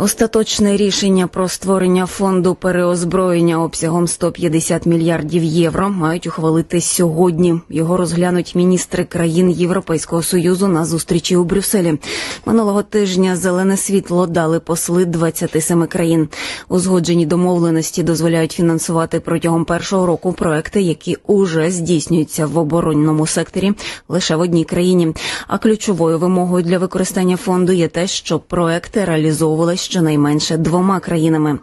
Остаточне рішення про створення фонду переозброєння обсягом 150 мільярдів євро мають ухвалити сьогодні. Його розглянуть міністри країн Європейського союзу на зустрічі у Брюсселі. Минулого тижня зелене світло дали посли 27 країн. Узгоджені домовленості дозволяють фінансувати протягом першого року проекти, які уже здійснюються в оборонному секторі лише в одній країні. А ключовою вимогою для використання фонду є те, щоб проекти реалізовувалися щонайменше двома країнами.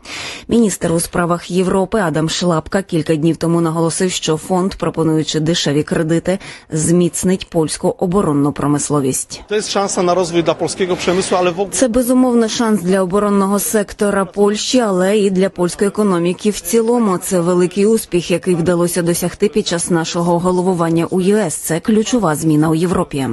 Міністр у справах Європи Адам Шлапка кілька днів тому наголосив, що фонд, пропонуючи дешеві кредити, зміцнить польську оборонну промисловість. Szansa na rozwój dla polskiego przemysłu, ale Це безумовно шанс для оборонного сектора Польщі, але і для польської економіки в цілому. Це великий успіх, який вдалося досягти під час нашого головування у ЄС. Це ключова зміна у Європі.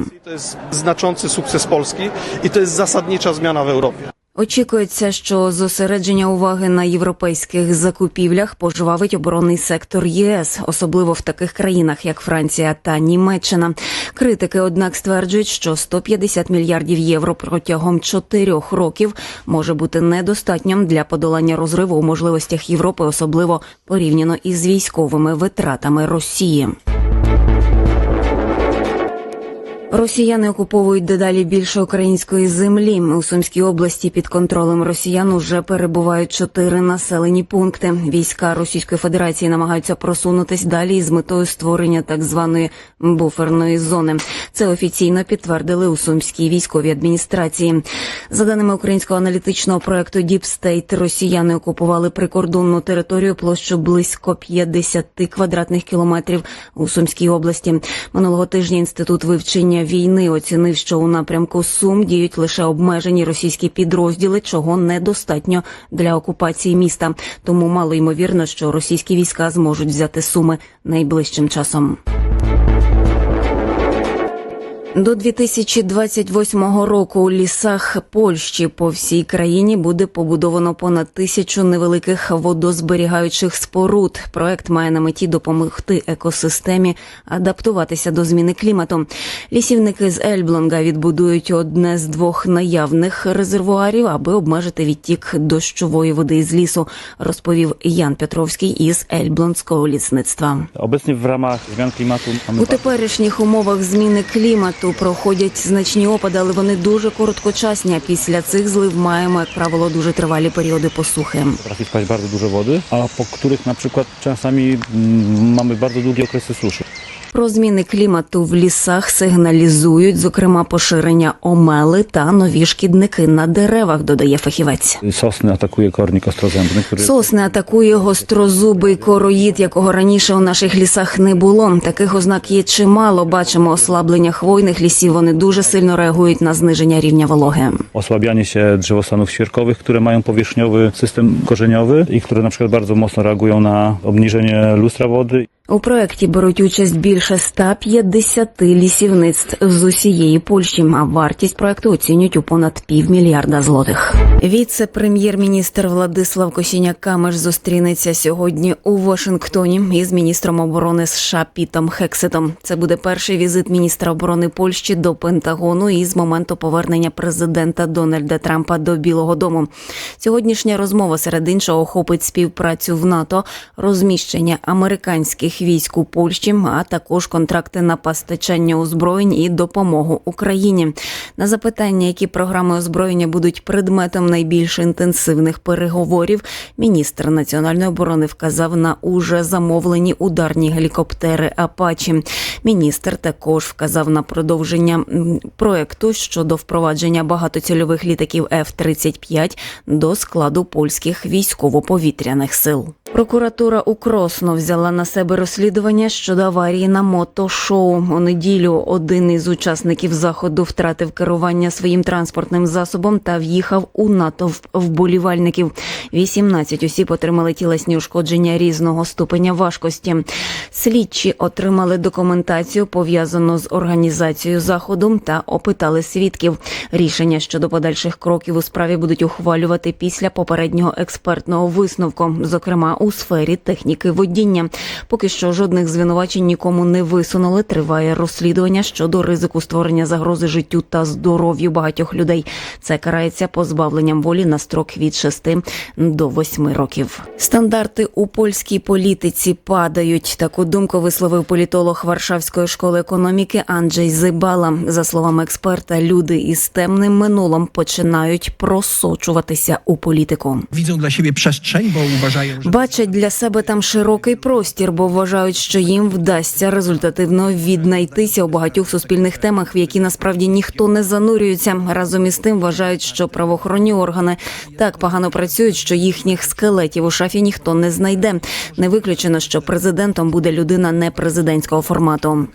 znaczący sukces Polski i to jest zasadnicza zmiana w Europie. Очікується, що зосередження уваги на європейських закупівлях пожвавить оборонний сектор ЄС, особливо в таких країнах, як Франція та Німеччина. Критики, однак, стверджують, що 150 мільярдів євро протягом чотирьох років може бути недостатнім для подолання розриву у можливостях Європи, особливо порівняно із військовими витратами Росії. Росіяни окуповують дедалі більше української землі. У Сумській області під контролем росіян уже перебувають чотири населені пункти. Війська Російської Федерації намагаються просунутись далі із метою створення так званої буферної зони. Це офіційно підтвердили у Сумській військовій адміністрації. За даними українського аналітичного проекту State, росіяни окупували прикордонну територію площу близько 50 квадратних кілометрів у Сумській області. Минулого тижня інститут вивчення війни оцінив, що у напрямку Сум діють лише обмежені російські підрозділи, чого недостатньо для окупації міста. Тому мало ймовірно, що російські війська зможуть взяти суми найближчим часом. До 2028 року у лісах Польщі по всій країні буде побудовано понад тисячу невеликих водозберігаючих споруд. Проект має на меті допомогти екосистемі адаптуватися до зміни клімату. Лісівники з Ельблонга відбудують одне з двох наявних резервуарів, аби обмежити відтік дощової води з лісу, розповів Ян Петровський із Ельблонського лісництва. Obecnie w ramach zmian klimatu У теперішніх умовах зміни клімату проходять значні опади, але вони дуже короткочасні. А після цих злив маємо, як правило, дуже тривалі періоди посухи. potrafi wpaść bardzo dużo wody, a po których na przykład czasami mm, mamy bardzo. Про зміни клімату в лісах сигналізують, зокрема, поширення омели та нові шкідники на деревах, додає фахівець. Sosny atakuje kornik ostrozębny, Сосни атакує гострозубий короїд, якого раніше у наших лісах не було. Таких ознак є чимало. Бачимо ослаблення хвойних лісів. Вони дуже сильно реагують на зниження рівня вологи. osłabianie się drzewostanów świerkowych, które mają powierzchniowy system korzeniowy i które na przykład bardzo mocno reagują na obniżenie lustra wody. У проєкті беруть участь більше 150 лісівництв з усієї Польщі. А вартість проекту оцінюють у понад півмільярда злотих. Віце-прем'єр-міністр Владислав Косіняк-Камеш зустрінеться сьогодні у Вашингтоні із міністром оборони США Пітом Хексетом. Це буде перший візит міністра оборони Польщі до Пентагону із моменту повернення президента Дональда Трампа до Білого Дому. Сьогоднішня розмова серед іншого охопить співпрацю в НАТО, розміщення американських військ у Польщі, а також контракти на постачання озброєнь і допомогу Україні. На запитання, які програми озброєння будуть предметом найбільш інтенсивних переговорів, міністр національної оборони вказав на уже замовлені ударні гелікоптери Апачі. Міністр також вказав на продовження проекту щодо впровадження багатоцільових літаків F-35 до складу польських військово-повітряних сил. Прокуратура у Кросно взяла на себе розслідування щодо аварії на мотошоу. У неділю один із учасників заходу втратив керування своїм транспортним засобом та в'їхав у натовп вболівальників. 18 осіб отримали тілесні ушкодження різного ступеня важкості. Слідчі отримали документацію пов'язану з організацією заходу та опитали свідків. Рішення щодо подальших кроків у справі будуть ухвалювати після попереднього експертного висновку, зокрема у сфері техніки водіння. Поки що жодних звинувачень нікому не висунули. Триває розслідування щодо ризику створення загрози життю та здоров'ю багатьох людей. Це карається позбавленням волі на строк від 6 до 8 років. Стандарти у польській політиці падають. Таку думку висловив політолог Варшавської школи економіки Анджей Зибала. За словами експерта, люди із темним минулим починають просочуватися у політику. siebie przestrzeń, bo uważają, że Бачать для себе там широкий простір, бо вважають, що їм вдасться результативно віднайтися у багатьох суспільних темах, в які насправді ніхто не занурюється. Разом із тим вважають, що правоохоронні органи так погано працюють, що їхніх скелетів у шафі ніхто не знайде. Не виключено, що президентом буде людина не президентського формату.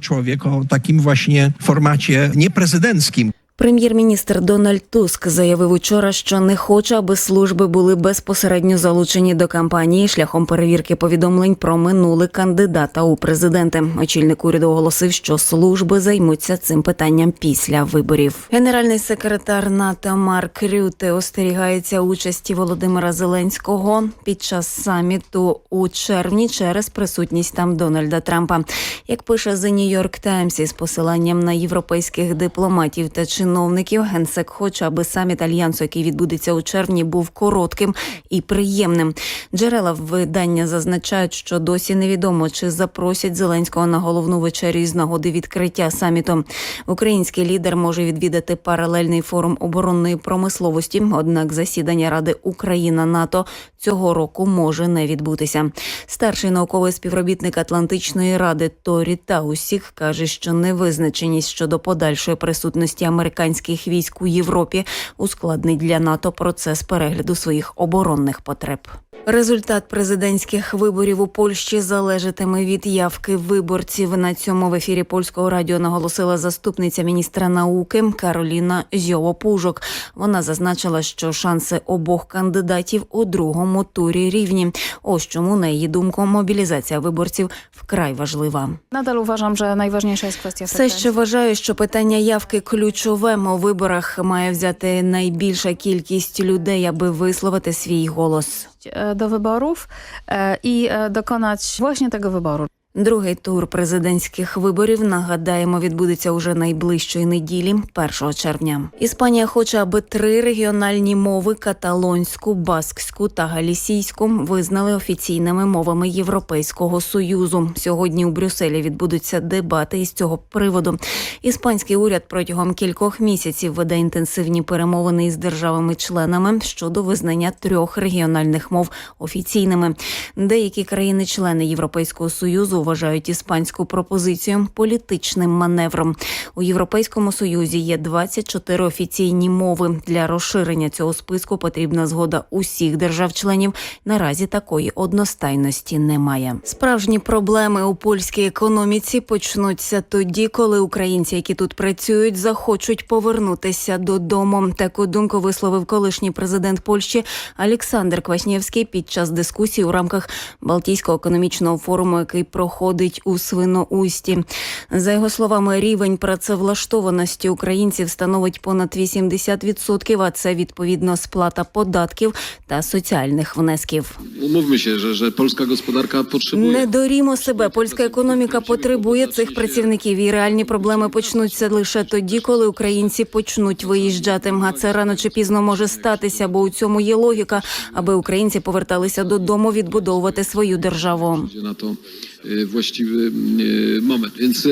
człowiek o takim właśnie formacie nieprezydenckim. Прем'єр-міністр Дональд Туск заявив учора, що не хоче, аби служби були безпосередньо залучені до кампанії шляхом перевірки повідомлень про минуле кандидата у президенти. Очільник уряду оголосив, що служби займуться цим питанням після виборів. Генеральний секретар НАТО Марк Рюте остерігається участі Володимира Зеленського під час саміту у червні через присутність там Дональда Трампа. Як пише The New York Times із посиланням на європейських дипломатів та чиновників, генсек хоче, аби саміт альянсу, який відбудеться у червні, був коротким і приємним. Джерела видання зазначають, що досі невідомо, чи запросять Зеленського на головну вечерю із нагоди відкриття саміту. Український лідер може відвідати паралельний форум оборонної промисловості. Однак засідання Ради Україна НАТО цього року може не відбутися. Старший науковий співробітник Атлантичної ради Торі Таусік каже, що невизначеність щодо подальшої присутності американських військ у Європі ускладнить для НАТО процес перегляду своїх оборонних потреб. Результат президентських виборів у Польщі залежатиме від явки виборців. На цьому в ефірі польського радіо наголосила заступниця міністра науки Кароліна Зьово-Пужок. Вона зазначила, що шанси обох кандидатів у другому турі рівні. Ось чому на її думку мобілізація виборців вкрай важлива. Nadal uważam, że najważniejsza jest Все ще вважаю, що питання явки ключове. У виборах має взяти найбільша кількість людей, аби висловити свій голос. E, do wyborów e, i e, dokonać właśnie tego wyboru. Другий тур президентських виборів нагадаємо відбудеться уже найближчої неділі, 1 червня. Іспанія хоче, аби три регіональні мови каталонську, баскську та галісійську визнали офіційними мовами Європейського союзу. Сьогодні у Брюсселі відбудуться дебати із цього приводу. Іспанський уряд протягом кількох місяців веде інтенсивні перемовини із державами-членами щодо визнання трьох регіональних мов офіційними. Деякі країни-члени Європейського союзу вважають іспанську пропозицію політичним маневром. У Європейському союзі є 24 офіційні мови. Для розширення цього списку потрібна згода усіх держав-членів. Наразі такої одностайності немає. Справжні проблеми у польській економіці почнуться тоді, коли українці, які тут працюють, захочуть повернутися додому. Таку думку висловив колишній президент Польщі Олександр Кваснєвський під час дискусії у рамках Балтійського економічного форуму, який проходить у Свиноусті. За його словами, рівень працевлаштованості українців становить понад 80%, а це відповідно сплата податків та соціальних внесків. Się, że, że polska gospodarka potrzebuje. Не дорімо себе. Польська економіка потребує цих працівників, і реальні проблеми почнуться лише тоді, коли українці почнуть виїжджати. А це рано чи пізно може статися, бо у цьому є логіка, аби українці поверталися додому відбудовувати свою державу. Na właściwy moment. Więc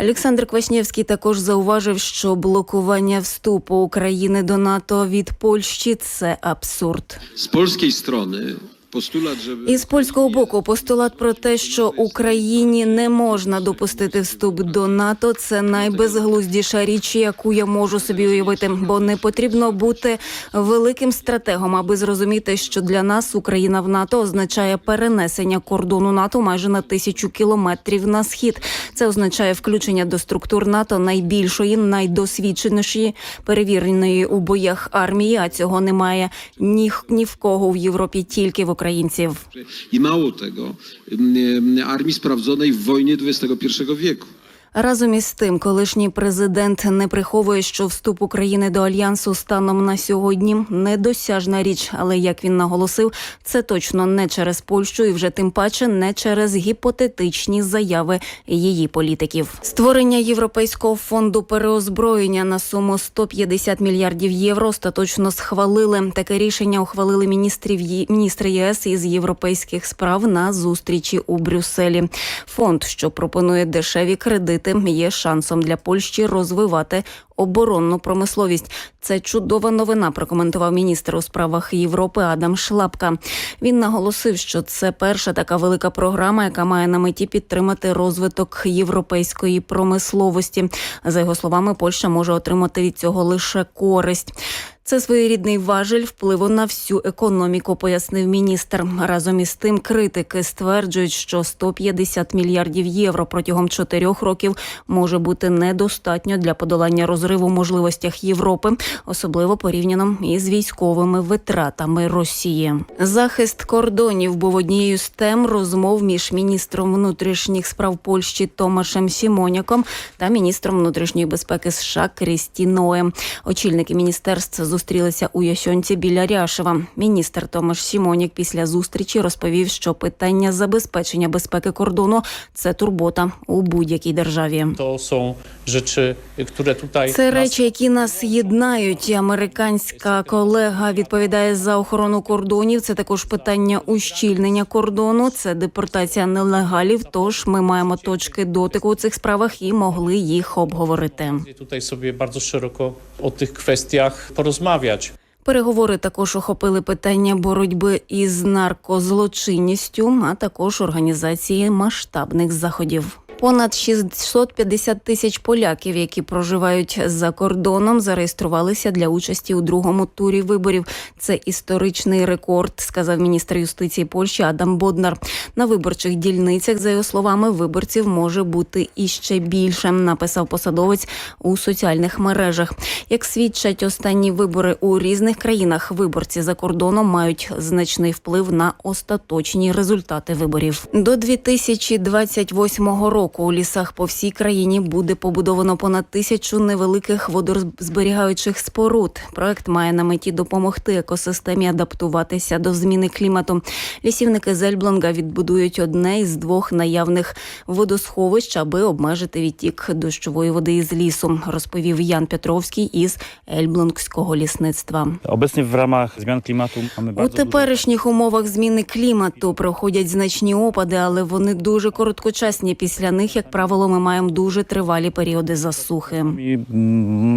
Олександр Квашнєвський також зауважив, що блокування вступу України до НАТО від Польщі це абсурд. з польської strony postulat, żeby. Із польського боку постулат про те, що Україні не можна допустити вступ до НАТО, це найбезглуздіша річ, яку я можу собі уявити, бо не потрібно бути великим стратегом, аби зрозуміти, що для нас Україна в НАТО означає перенесення кордону НАТО майже на тисячу кілометрів на схід. Це означає включення до структур НАТО найбільшої, найдосвідченішої, перевіреної у боях армії. А цього немає ні, ні в кого в Європі, тільки в Ukraińców. I mało tego, mm, mm, armii sprawdzonej w wojnie XXI wieku. Разом із тим, колишній президент не приховує, що вступ України до альянсу станом на сьогодні недосяжна річ. Але як він наголосив, це точно не через Польщу і вже тим паче не через гіпотетичні заяви її політиків. Створення європейського фонду переозброєння на суму 150 мільярдів євро остаточно схвалили. Таке рішення ухвалили міністрів міністри єС із європейських справ на зустрічі у Брюсселі. Фонд, що пропонує дешеві кредити, є шансом для Польщі розвивати оборонну промисловість. Це чудова новина. Прокоментував міністр у справах Європи Адам Шлапка. Він наголосив, що це перша така велика програма, яка має на меті підтримати розвиток європейської промисловості. За його словами, Польща може отримати від цього лише користь. Це своєрідний важель впливу на всю економіку, пояснив міністр. Разом із тим, критики стверджують, що 150 мільярдів євро протягом чотирьох років може бути недостатньо для подолання розриву в можливостях Європи, особливо порівняно із військовими витратами Росії. Захист кордонів був однією з тем розмов між міністром внутрішніх справ Польщі Томашем Сімоняком та міністром внутрішньої безпеки США Крісті Ноем. Очільники міністерств зустрілися у Ясьонці біля Ряшева. Міністр Томаш Сімонік після зустрічі розповів, що питання забезпечення безпеки кордону це турбота у будь-якій державі. Це речі, які нас єднають. Американська колега відповідає за охорону кордонів. Це також питання ущільнення кордону. Це депортація нелегалів. Тож ми маємо точки дотику у цих справах і могли їх обговорити. tutaj sobie bardzo szeroko o tych kwestiach porozmawiać. Переговори також охопили питання боротьби із наркозлочинністю, а також організації масштабних заходів. Понад 650 тисяч поляків, які проживають за кордоном, зареєструвалися для участі у другому турі виборів. Це історичний рекорд, сказав міністр юстиції Польщі Адам Боднар. На виборчих дільницях, за його словами, виборців може бути іще більше. Написав посадовець у соціальних мережах. Як свідчать останні вибори у різних країнах, виборці за кордоном мають значний вплив на остаточні результати виборів. До 2028 року у лісах по всій країні буде побудовано понад тисячу невеликих водозберігаючих споруд. Проект має на меті допомогти екосистемі адаптуватися до зміни клімату. Лісівники з Ельблонга відбудують одне із двох наявних водосховищ, аби обмежити відтік дощової води із лісу, розповів Ян Петровський із Ельблонгського лісництва. W ramach zmian klimatu mamy У теперішніх умовах зміни клімату проходять значні опади, але вони дуже короткочасні. Після них, як правило, ми маємо дуже тривалі періоди засухи. mm,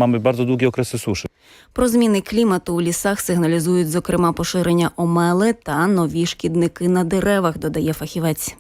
mamy bardzo długie okresy suszy. Про зміни клімату у лісах сигналізують, зокрема, поширення омели та нові шкідники на деревах, додає фахівець.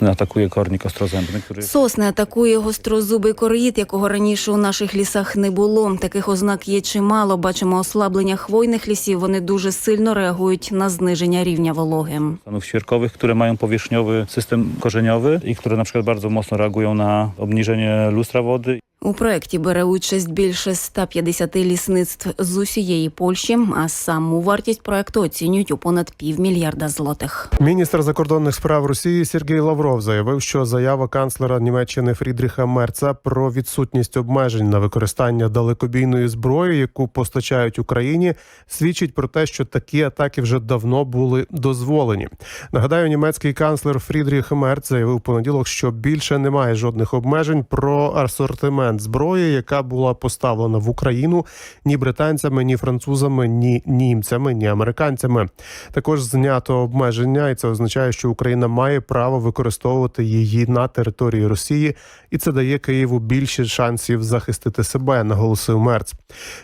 Atakuje kornik ostrozębny, który Сосни атакує гострозубий коріт, якого раніше у наших лісах не було. Таких ознак є чимало. Бачимо ослаблення хвойних лісів. Вони дуже сильно реагують на зниження рівня вологи. stanów świerkowych, które mają powierzchniowy system korzeniowy i które na przykład bardzo mocno reagują na obniżenie lustra wody. У проєкті бере участь більше 150 лісництв з усієї Польщі, а саму вартість проєкту оцінюють у понад півмільярда злотих. Міністр закордонних справ Росії Сергій Лавров заявив, що заява канцлера Німеччини Фрідріха Мерца про відсутність обмежень на використання далекобійної зброї, яку постачають Україні, свідчить про те, що такі атаки вже давно були дозволені. Нагадаю, німецький канцлер Фрідріх Мерц заявив понеділок, що більше немає жодних обмежень про асортимент зброї, яка була поставлена в Україну ні британцями, ні французами, ні німцями, ні американцями. Також знято обмеження, і це означає, що Україна має право використовувати її на території Росії, і це дає Києву більше шансів захистити себе, наголосив Мерц.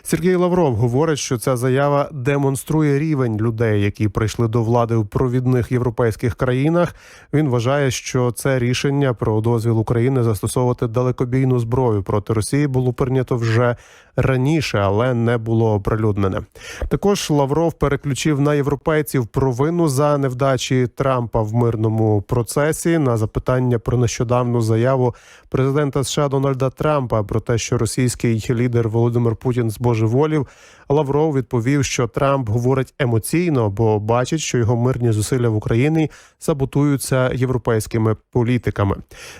Сергій Лавров говорить, що ця заява демонструє рівень людей, які прийшли до влади в провідних європейських країнах. Він вважає, що це рішення про дозвіл України застосовувати далекобійну зброю проти Росії було прийнято вже раніше, але не було оприлюднене. Також Лавров переключив на європейців провину за невдачі Трампа в мирному процесі на запитання про нещодавну заяву президента США Дональда Трампа про те, що російський лідер Володимир Путін збожеволів. Лавров відповів, що Трамп говорить емоційно, бо бачить, що його мирні зусилля в Україні саботуються європейськими політиками.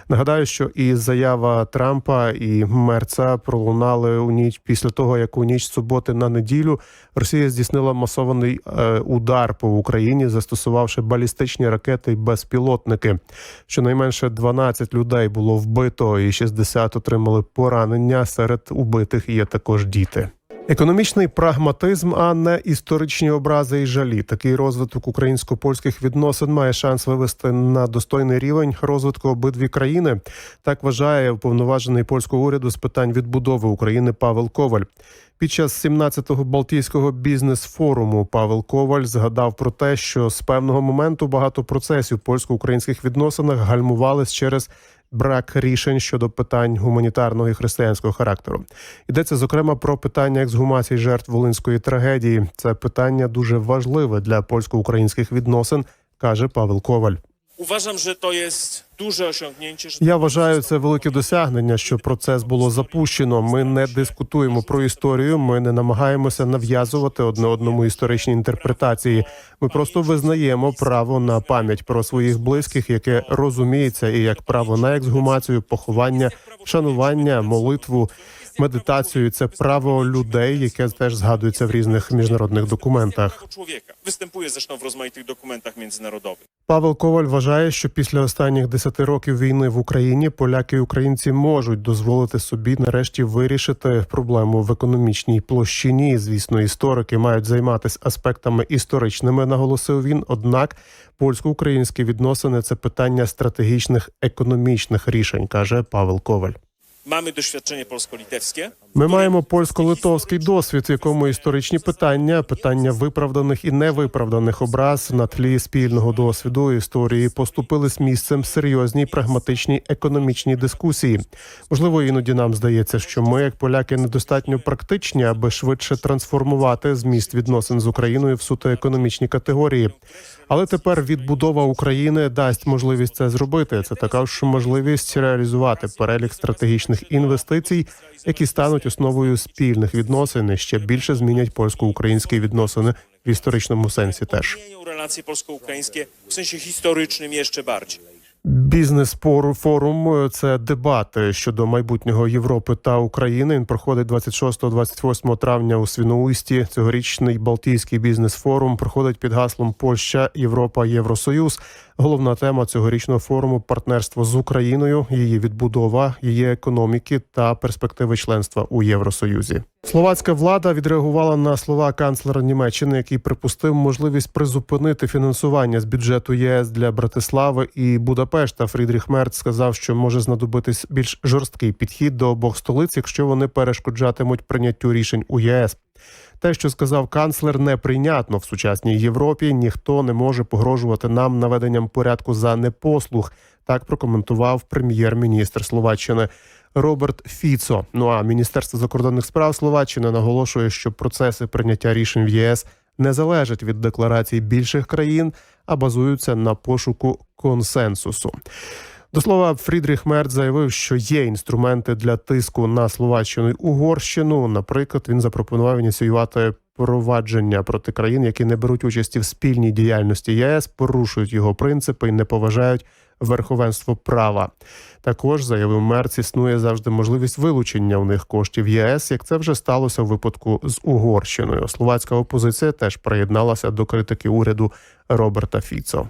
Нагадаю, що і заява Трампа і Мерца пролунали у ніч після того, як у ніч суботи на неділю Росія здійснила масований е, удар по Україні, застосувавши балістичні ракети і безпілотники. Щонайменше 12 людей було вбито, і 60 отримали поранення. Серед убитих є також діти. Економічний прагматизм, а не історичні образи і жалі. Такий розвиток українсько-польських відносин має шанс вивести на достойний рівень розвитку обидві країни. Так вважає уповноважений польського уряду з питань відбудови України Павел Коваль. Під час 17-го Балтійського бізнес-форуму Павел Коваль згадав про те, що з певного моменту багато процесів польсько-українських відносинах гальмувались через брак рішень щодо питань гуманітарного і християнського характеру. Йдеться зокрема про питання ексгумації жертв волинської трагедії. Це питання дуже важливе для польсько-українських відносин, каже Павел Коваль. Uważam, że to jest duże osiągnięcie. Я вважаю це велике досягнення, що процес було запущено. Ми не дискутуємо про історію. Ми не намагаємося нав'язувати одне одному історичні інтерпретації. Ми просто визнаємо право на пам'ять про своїх близьких, яке розуміється, і як право на ексгумацію, поховання, шанування, молитву, медитацію. Це право людей, яке теж згадується в різних міжнародних документах. człowieka. Występuje zresztą w rozmaitych dokumentach międzynarodowych. Павел Коваль вважає, що після останніх десяти років війни в Україні поляки і українці можуть дозволити собі нарешті вирішити проблему в економічній площині. Звісно, історики мають займатися аспектами історичними, наголосив він. Однак польсько-українські відносини це питання стратегічних економічних рішень, каже Павел Коваль. Mamy doświadczenie polsko-litewskie. Ми маємо польсько-литовський досвід, в якому історичні питання, питання виправданих і невиправданих образ на тлі спільного досвіду історії поступили з місцем серйозній прагматичній економічній дискусії. Можливо, іноді нам здається, що ми, як поляки, недостатньо практичні, аби швидше трансформувати зміст відносин з Україною в суто економічні категорії. Але тепер відбудова України дасть можливість це зробити. Це також можливість реалізувати перелік стратегічних інвестицій, які стануть основою спільних відносин ще більше змінять польсько-українські відносини в історичному сенсі. Теж релації польсько-українські в сенсі історичним ще більше. Бізнес форум – це дебати щодо майбутнього Європи та України. Він проходить 26-28 травня у Свіноусті. Цьогорічний Балтійський бізнес-форум проходить під гаслом Польща, Європа, Євросоюз. Головна тема цьогорічного форуму партнерство з Україною, її відбудова, її економіки та перспективи членства у Євросоюзі. Словацька влада відреагувала на слова канцлера Німеччини, який припустив можливість призупинити фінансування з бюджету ЄС для Братислави і Будапешта. Фрідріх Мерц сказав, що може знадобитись більш жорсткий підхід до обох столиць, якщо вони перешкоджатимуть прийняттю рішень у ЄС. Те, що сказав канцлер, неприйнятно в сучасній Європі. Ніхто не може погрожувати нам наведенням порядку за непослух. Так прокоментував прем'єр-міністр Словаччини Роберт Фіцо. Ну а міністерство закордонних справ Словаччини наголошує, що процеси прийняття рішень в ЄС не залежать від декларацій більших країн, а базуються на пошуку консенсусу. До слова, Фрідріх Мерц заявив, що є інструменти для тиску на Словаччину і Угорщину. Наприклад, він запропонував ініціювати провадження проти країн, які не беруть участі в спільній діяльності ЄС, порушують його принципи і не поважають верховенство права. Також заявив Мерц, існує завжди можливість вилучення у них коштів ЄС, як це вже сталося в випадку з Угорщиною. Словацька опозиція теж приєдналася до критики уряду Роберта Фіцо.